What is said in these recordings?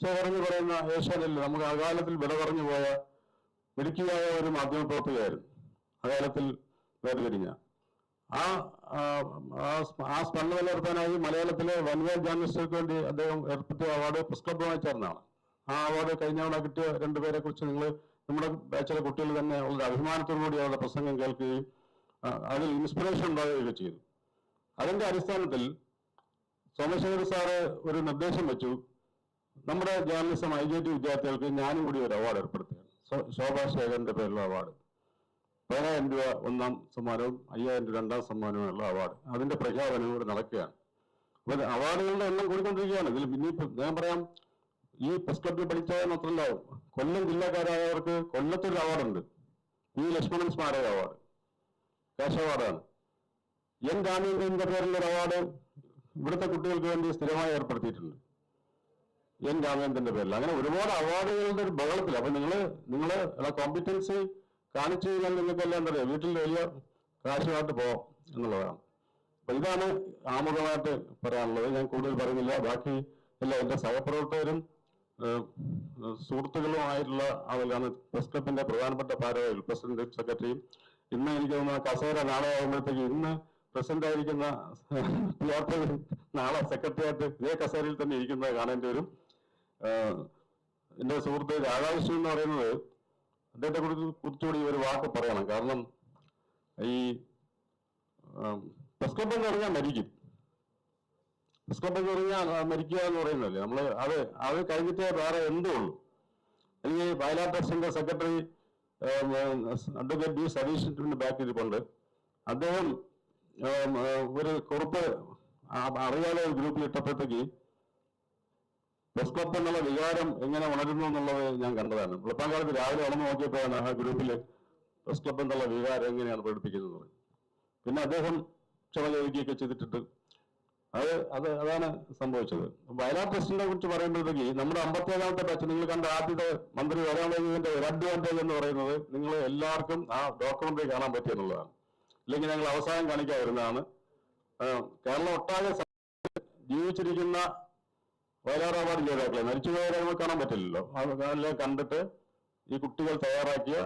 എന്ന് പറയുന്ന ഏഷ്യാനെറ്റിൽ നമുക്ക് അകാലത്തിൽ വില കുറഞ്ഞു പോയ മിടുക്കിയായ ഒരു മാധ്യമപ്രവർത്തകയായിരുന്നു. അകാലത്തിൽ വേർതിരിഞ്ഞ ആ ആ, ആ സ്മ- ആ സ്മരണ നിലനിർത്താനായി മലയാളത്തിലെ വനിതാ ജേർണലിസ്റ്റുകൾക്ക് വേണ്ടി അദ്ദേഹം ഏർപ്പെടുത്തിയ അവാർഡ് പ്രസ് ക്ലബുമായി ചേർന്നതാണ് ആ അവാർഡ് കഴിഞ്ഞ തവണ കിട്ടിയ രണ്ടുപേരെ കുറിച്ച് നിങ്ങൾ നമ്മുടെ ബാച്ചിലെ കുട്ടികൾ തന്നെ വളരെ അഭിമാനത്തോടുകൂടി അവരുടെ പ്രസംഗം കേൾക്കുകയും അതിൽ ഇൻസ്പിറേഷൻ ഉണ്ടാവുകയൊക്കെ ചെയ്തു. അതിന്റെ അടിസ്ഥാനത്തിൽ സോമശേഖർ സാറ് ഒരു നിർദ്ദേശം വെച്ചു. നമ്മുടെ ജേർണലിസം ഐ ജെ ടി വിദ്യാർത്ഥികൾക്ക് ഞാനും കൂടി ഒരു അവാർഡ് ഏർപ്പെടുത്തുകയാണ്. ശോഭാ ശേഖരന്റെ പേരിലുള്ള അവാർഡ് പതിനായിരം രൂപ ഒന്നാം സമ്മാനവും അയ്യായിരം രൂപ രണ്ടാം സമ്മാനവുമുള്ള അവാർഡ് അതിന്റെ പ്രഖ്യാപനം ഇവിടെ നടക്കുകയാണ്. അപ്പൊ ഇത് അവാർഡുകളുടെ എണ്ണം കൂടിക്കൊണ്ടിരിക്കുകയാണ്. ഇതിൽ ഇനിയിപ്പോ ഞാൻ പറയാം ഈ പ്രസ് ക്ലബിൽ പഠിച്ചാൽ മാത്രമല്ല കൊല്ലം ജില്ലക്കാരായവർക്ക് കൊല്ലത്തൊരു അവാർഡുണ്ട് പി ലക്ഷ്മണൻ സ്മാരക അവാർഡ് കാശ് അവാർഡാണ് എൻ രാമേന്ദ്രന്റെ പേരിലുള്ള അവാർഡ് ഇവിടുത്തെ കുട്ടികൾക്ക് വേണ്ടി സ്ഥിരമായി ഏർപ്പെടുത്തിയിട്ടുണ്ട്. എൻ രാമേന്ദ്രന്റെ പേരിൽ. അങ്ങനെ ഒരുപാട് അവാർഡുകളുടെ ഒരു ബഹളത്തിൽ അപ്പൊ നിങ്ങൾ നിങ്ങൾ കോമ്പിറ്റൻസ് കാണിച്ചു കഴിഞ്ഞാൽ നിങ്ങൾക്ക് എല്ലാം എന്താ പറയുക വീട്ടിൽ വലിയ കാശുമായിട്ട് പോവാം എന്നുള്ളതാണ്. അപ്പൊ ഇതാണ് ആമുഖമായിട്ട് പറയാനുള്ളത്. ഞാൻ കൂടുതൽ പറയുന്നില്ല. ബാക്കി എല്ലാ എന്റെ സഹപ്രവർത്തകരും സുഹൃത്തുക്കളുമായിട്ടുള്ള ആളുകളാണ് പ്രസ് ക്ലബിന്റെ പ്രധാനപ്പെട്ട ഭാരവാഹികൾ പ്രസിഡന്റ് സെക്രട്ടറിയും ഇന്ന് എനിക്ക് തോന്നുന്ന കസേര നാളെ ആകുമ്പോഴത്തേക്ക് ഇന്ന് പ്രസിഡന്റ് ആയിരിക്കുന്ന നാളെ സെക്രട്ടറി ആയിട്ട് ഇതേ കസേരയിൽ തന്നെ ഇരിക്കുന്നത് കാണേണ്ടി വരും. എന്റെ സുഹൃത്ത് രാധാകൃഷ്ണൻ എന്ന് പറയുന്നത് അദ്ദേഹത്തെ കുറിച്ച് കുറിച്ചുകൂടി ഒരു വാക്ക് പറയണം. കാരണം ഈ പ്രസ് ക്ലബ് എന്ന് പറഞ്ഞാൽ മരിക്കും. പ്രസ് ക്ലബ് എന്ന് പറഞ്ഞാൽ മരിക്കുക എന്ന് പറയുന്നതല്ലേ. നമ്മൾ അത് അത് കഴിഞ്ഞിട്ടേ വേറെ എന്തേ ഉള്ളൂ. എനിക്ക് വയലാർ ട്രസ്റ്റിന്റെ സെക്രട്ടറി അഡ്വക്കേറ്റ് ബി സതീഷിന്റെ ഇരിപ്പുണ്ട്. അദ്ദേഹം ഒരു കുറിപ്പ് അറിയാതെ ഒരു ഗ്രൂപ്പിൽ ഇട്ടപ്പോഴത്തേക്ക് ക്ലബ് എന്നുള്ള വികാരം എങ്ങനെ ഉണരുന്നു എന്നുള്ളത് ഞാൻ കണ്ടതാണ്. വെളുപ്പാങ്കാലത്ത് രാവിലെ ഉണർന്നു നോക്കിയപ്പോഴാണ് ആ ഗ്രൂപ്പിൽ പ്രസ് ക്ലബ് എന്നുള്ള വികാരം എങ്ങനെയാണ് പ്രകടിപ്പിക്കുന്നത് പിന്നെ അദ്ദേഹം ചോദിക്കുകയൊക്കെ ചെയ്തിട്ടുണ്ട്. അത് അത് അതാണ് സംഭവിച്ചത്. വയനാട് ട്രസ്റ്റിനെ കുറിച്ച് പറയുമ്പോഴത്തേക്ക് നമ്മുടെ അമ്പത്തേഴാമത്തെ ബാച്ച് നിങ്ങൾ കണ്ട ആദ്യത്തെ മന്ത്രി വരാനുള്ളതിന്റെ ഒരു അഡ്വാന്റേജ് എന്ന് പറയുന്നത് നിങ്ങൾ എല്ലാവർക്കും ആ ഡോക്യുമെന്ററി കാണാൻ പറ്റിയെന്നുള്ളതാണ് അല്ലെങ്കിൽ ഞങ്ങൾ അവസാനം ആ, കേരളം ഒട്ടാകെ ജീവിച്ചിരിക്കുന്ന വയലാർ അവാർഡ് ജേതാക്കളെ മരിച്ചുപോയവരെ നമുക്ക് കാണാൻ പറ്റില്ലല്ലോ. അതെല്ലാം കണ്ടിട്ട് ഈ കുട്ടികൾ തയ്യാറാക്കിയ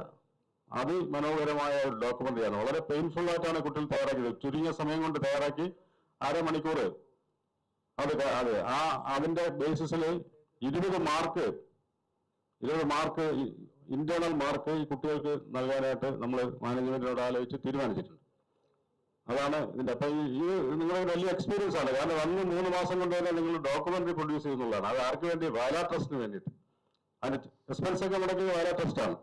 അതിമനോഹരമായ ഒരു ഡോക്യുമെന്ററിയാണ് വളരെ പെയിൻഫുൾ ആയിട്ടാണ് കുട്ടികൾ തയ്യാറാക്കിയത്. ചുരുങ്ങിയ സമയം കൊണ്ട് തയ്യാറാക്കി അരമണിക്കൂർ അത് അതെ. ആ അതിന്റെ ബേസിസിൽ ഇരുപത് മാർക്ക് ഇരുപത് മാർക്ക് ഇന്റേണൽ മാർക്ക് ഈ കുട്ടികൾക്ക് നൽകാനായിട്ട് നമ്മൾ മാനേജ്മെന്റിനോട് ആലോചിച്ച് തീരുമാനിച്ചിട്ടുണ്ട്. അതാണ് ഇതിന്റെ അപ്പൊ ഇത് നിങ്ങളുടെ വലിയ എക്സ്പീരിയൻസ് ആണ്. കാരണം വന്ന് മൂന്ന് മാസം കൊണ്ട് തന്നെ നിങ്ങൾ ഡോക്യുമെന്ററി പ്രൊഡ്യൂസ് ചെയ്യുന്നുള്ളതാണ്. അത് ആർക്ക് വേണ്ടി? വയലാ ട്രസ്റ്റിന് വേണ്ടിയിട്ട്. അതിന്റെ എക്സ്പെൻസ് ഒക്കെ മുടക്കിയത് വയലാ ട്രസ്റ്റാണ്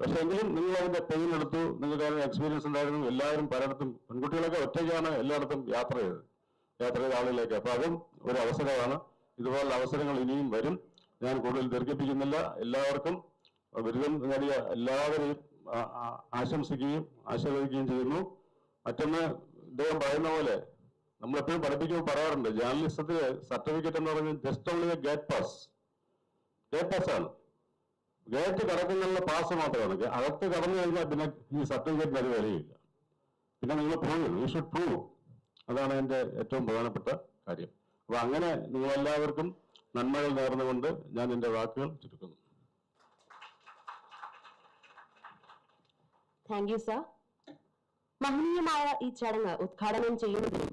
പക്ഷെ എങ്കിലും നിങ്ങൾ അതിന്റെ പെയിൻ എടുത്തു. നിങ്ങൾക്ക് അതിന് എക്സ്പീരിയൻസ് ഉണ്ടായിരുന്നു. എല്ലാവരും പലയിടത്തും പെൺകുട്ടികളൊക്കെ ഒറ്റയ്ക്കാണ് എല്ലായിടത്തും യാത്ര ചെയ്തത്. യാത്ര ചെയ്ത ആളുകളിലേക്ക് അപ്പൊ അതും ഒരു അവസരമാണ്. ഇതുപോലുള്ള അവസരങ്ങൾ ഇനിയും വരും. ഞാൻ കൂടുതൽ ദീർഘിപ്പിക്കുന്നില്ല. എല്ലാവർക്കും ബിരുദം നേടിയ എല്ലാവരെയും ആശംസിക്കുകയും ആശീർവദിക്കുകയും ചെയ്യുന്നു. മറ്റൊന്ന് ഇദ്ദേഹം പറയുന്ന പോലെ നമ്മളെപ്പോഴും പഠിപ്പിക്കുമ്പോൾ പറയാറുണ്ട് ജേർണലിസത്തിൽ സർട്ടിഫിക്കറ്റ് എന്ന് പറഞ്ഞാൽ just only gate pass gate pass ആണ്. ഗേറ്റ് കടക്കുന്നുള്ള പാസ് മാത്രമാണ്. അകത്ത് കടന്നു കഴിഞ്ഞാൽ പിന്നെ ഈ സർട്ടിഫിക്കറ്റിന് അത് വിലയില്ല പിന്നെ നിങ്ങൾ പ്രൂവ് യു ഷുഡ് പ്രൂവ് അതാണ് എന്റെ ഏറ്റവും പ്രധാനപ്പെട്ട കാര്യം. അപ്പൊ അങ്ങനെ നിങ്ങളെല്ലാവർക്കും നന്മകൾ നേർന്നുകൊണ്ട് ഞാൻ എന്റെ വാക്കുകൾ ചുരുക്കുന്നു. താങ്ക് യു സർ മഹനീയമായ ഈ ചടങ്ങ് ഉദ്ഘാടനം ചെയ്യുന്നതിനും